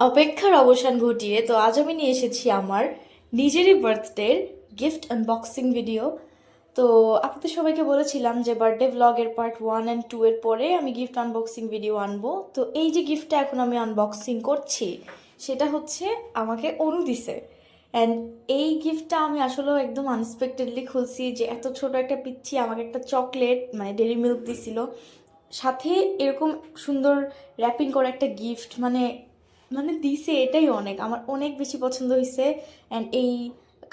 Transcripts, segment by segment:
অপেক্ষার অবসান ঘটিয়ে তো আজ আমি নিয়ে এসেছি আমার নিজেরই বার্থডের গিফট আনবক্সিং ভিডিও তো আপনাদের সবাইকে বলেছিলাম যে বার্থডে ভ্লগের পার্ট ওয়ান অ্যান্ড টু এর পরে আমি গিফট আনবক্সিং ভিডিও আনব। তো এই যে গিফটটা এখন আমি আনবক্সিং করছি, সেটা হচ্ছে আমাকে অনু দিছে। অ্যান্ড এই গিফটটা আমি আসলে একদম আনএক্সপেক্টেডলি খুলছি যে এত ছোট একটা পিচ্ছি আমাকে একটা চকলেট মানে ডেরি মিল্ক দিছিল। সাথে এরকম সুন্দর র্যাপিং করা একটা গিফট মানে মানে দিছে এটাই অনেক। আমার অনেক বেশি পছন্দ হয়েছে অ্যান্ড এই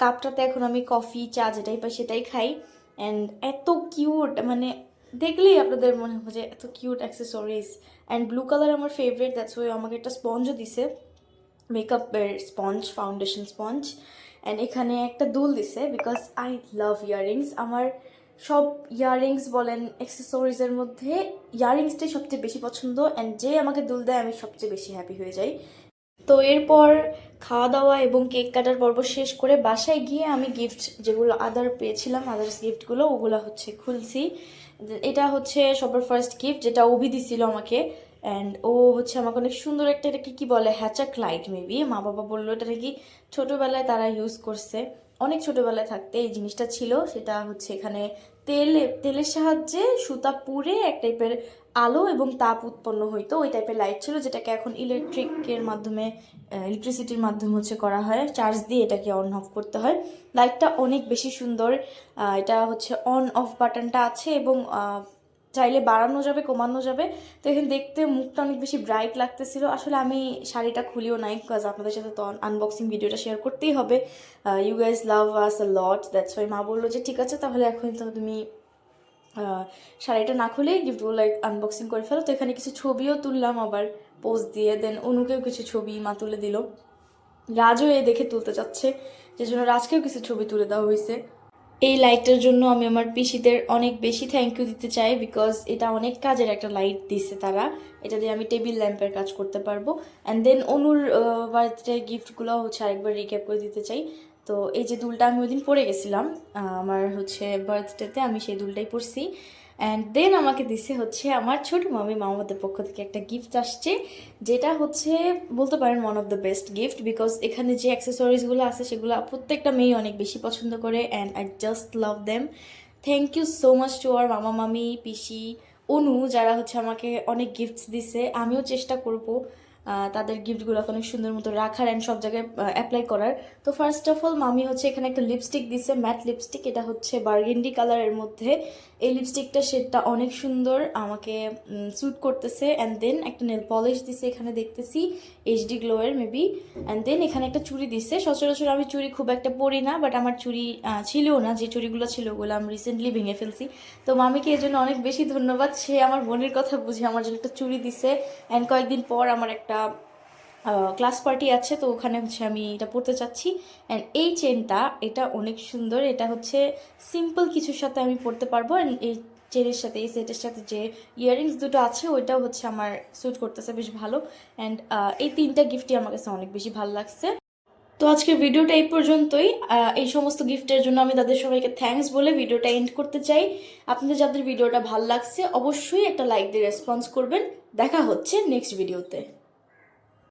কাপটাতে এখন আমি কফি চা যেটাই পাই সেটাই খাই। অ্যান্ড এত কিউট মানে দেখলেই আপনাদের মনে হবে যে এত cute accessories and blue colour আমার ফেভারিট দ্যাটস ওই আমাকে একটা স্পঞ্জও দিছে। মেকআপের স্পঞ্জ ফাউন্ডেশন স্পঞ্জ অ্যান্ড এখানে একটা দুল দিছে বিকজ আই লাভ ইয়াররিংস আমার সব ইয়াররিংস বলেন অ্যাক্সেসরিজের মধ্যে ইয়াররিংসটাই সবচেয়ে বেশি পছন্দ অ্যান্ড যে আমাকে দুল দেয়, আমি সবচেয়ে বেশি হ্যাপি হয়ে যাই। তো এরপর খাওয়া দাওয়া এবং কেক কাটার পর্ব শেষ করে বাসায় গিয়ে আমি গিফট যেগুলো আদার পেয়েছিলাম আদার্স গিফটগুলো ওগুলো হচ্ছে খুলছি। এটা হচ্ছে সবার ফার্স্ট গিফট যেটা অভি দিছিল আমাকে অ্যান্ড ও হচ্ছে আমাকে অনেক সুন্দর একটা এটাকে কি বলে হ্যাচাক লাইট মেবি মা বাবা বলল, এটা নাকি ছোটোবেলায় তারা ইউজ করছে। অনেক ছোটোবেলায় থাকতে এই জিনিসটা ছিল। সেটা হচ্ছে এখানে তেল, তেলের সাহায্যে সুতা পুড়ে এক টাইপের আলো এবং তাপ উৎপন্ন হইতো। ওই টাইপের লাইট ছিল যেটাকে এখন ইলেকট্রিকের মাধ্যমে ইলেকট্রিসিটির মাধ্যমে হচ্ছে করা হয়। চার্জ দিয়ে এটাকে অন অফ করতে হয়। লাইটটা অনেক বেশি সুন্দর। এটা হচ্ছে অন অফ বাটনটা আছে এবং চাইলে বাড়ানো যাবে, কমানো যাবে। তো এখানে দেখতে মুখটা অনেক বেশি ব্রাইট লাগতেছিল। আসলে আমি শাড়িটা খুলিও নাই বিকজ আপনাদের সাথে তো আনবক্সিং ভিডিওটা শেয়ার করতেই হবে। You guys love us a lot that's why মা বলল যে, ঠিক আছে, তাহলে এখন তো তুমি শাড়িটা না খুলে গিফটগুলো আনবক্সিং করে ফেলো। তো এখানে কিছু ছবিও তুললাম আবার পোস্ট দিয়ে। দেন অনুকেও কিছু ছবি মা তুলে দিল। রাজও এ দেখে তুলতে চাচ্ছে যে জন্য রাজকেও কিছু ছবি তুলে দেওয়া হয়েছে এই লাইটটার জন্য আমি আমার পিসিদের অনেক বেশি থ্যাংক ইউ দিতে চাই বিকজ এটা অনেক কাজের একটা লাইট দিছে তারা। এটা দিয়ে আমি টেবিল ল্যাম্পের কাজ করতে পারব। অ্যান্ড দেন অনুর বার্থডে গিফটগুলো হচ্ছে আরেকবার রিক্যাপ করে দিতে চাই। তো এই যে দুলটা আমি ওই দিন পরে গেছিলাম আমার হচ্ছে বার্থডেতে আমি সেই দুলটাই পরছি। অ্যান্ড দেন আমাকে দিছে হচ্ছে আমার ছোট মামি মামাদের পক্ষ থেকে একটা গিফট আসছে, যেটা হচ্ছে বলতে পারেন one of the best gift because এখানে যে অ্যাক্সেসরিজগুলো আছে সেগুলো প্রত্যেকটা মেয়ে অনেক বেশি পছন্দ করে and I just love them thank you so much to আর মামা মামি, পিসি, অনু, যারা হচ্ছে আমাকে অনেক গিফটস দিছে। আমিও চেষ্টা করব। তাদের গিফটগুলোকে অনেক সুন্দর মতো রাখার অ্যান্ড সব জায়গায় অ্যাপ্লাই করার। তো ফার্স্ট অফ অল মামি হচ্ছে এখানে একটা লিপস্টিক দিছে ম্যাট লিপস্টিক এটা হচ্ছে বার্গেন্ডি কালারের মধ্যে। এই লিপস্টিকটা শেডটা অনেক সুন্দর, আমাকে স্যুট করতেছে। অ্যান্ড দেন একটা নেল পলিশ দিছে এখানে দেখতেছি এইচডি গ্লোয়ের মেবি অ্যান্ড দেন এখানে একটা চুড়ি দিছে। সচরাচর আমি চুড়ি খুব একটা পরি না বাট আমার চুড়ি ছিলও না। যে চুড়িগুলো ছিল ওগুলো আমি রিসেন্টলি ভেঙে ফেলছি। তো মামিকে এই জন্য অনেক বেশি ধন্যবাদ। সে আমার বোনের কথা বুঝে আমার জন্য একটা চুড়ি দিছে। অ্যান্ড কয়েকদিন পর আমার একটা ক্লাস পার্টি আছে, তো ওখানে হচ্ছে আমি এটা পড়তে চাচ্ছি। অ্যান্ড এই চেনটা এটা অনেক সুন্দর, এটা হচ্ছে সিম্পল কিছুর সাথে আমি পড়তে পারব। অ্যান্ড এই চেনের সাথে, এই সেটের সাথে যে ইয়াররিংস দুটো আছে, ওইটাও হচ্ছে আমার স্যুট করতেছে বেশ ভালো। অ্যান্ড এই তিনটা গিফটই আমার কাছে অনেক বেশি ভালো লাগছে। তো আজকের ভিডিওটা এই পর্যন্তই। এই সমস্ত গিফটের জন্য আমি তাদের সবাইকে থ্যাঙ্কস বলে ভিডিওটা এন্ড করতে চাই। আপনাদের যাদের ভিডিওটা ভালো লাগছে, অবশ্যই একটা লাইক দিয়ে রেসপন্স করবেন। দেখা হচ্ছে নেক্সট ভিডিওতে